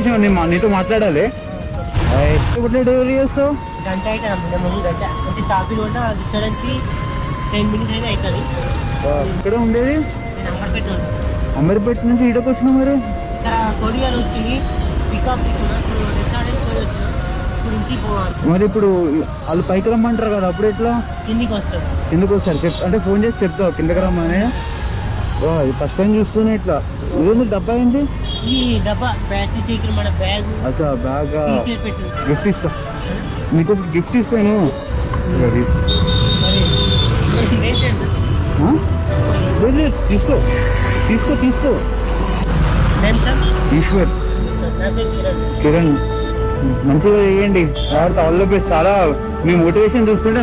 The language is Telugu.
వచ్చినావు నేను మా- నీతో మాట్లాడాలి. ఇప్పుడు డెలివరీ చేస్తావు? గంట అయితే ముందు గంట అంటే టాపిక్ కూడా ఇచ్చడానికి టెన్ మినిట్స్ అయితే అవుతుంది ఇక్కడ ఉండేది? అమీర్పేట నుంచి ఈడకి వచ్చినావు మరి? ఇక్కడ కొరియర్ వచ్చింది పికప్ వచ్చిన మరి ఇప్పుడు వాళ్ళు పైకి రమ్మంటారు కదా అప్పుడు ఎట్లా? కిందికి వస్తుంది కిందకు వస్తారు? చెప్ అంటే ఫోన్ చేసి చెప్తావు కిందకి రమ్మని. ఇది ఫస్ట్ టైం చూస్తూనే ఇట్లా. ఇదేంటి డబ్బా ఏంటి ఈ డబ్బా బ్యాటరీ చీకలు మన బ్యాగ్ అచ్చా బ్యాగ్? టీచర్ పెట్టు. గిఫ్ట్ ఇస్తా. మీకు గిఫ్ట్ ఇస్తాను. తీసుకో. తీసుకో తీసుకో. ఈశ్వర్. కిరణ్. మంచిగా చేయండి. All the best. చాలా మీ మోటివేషన్ చూస్తుంటే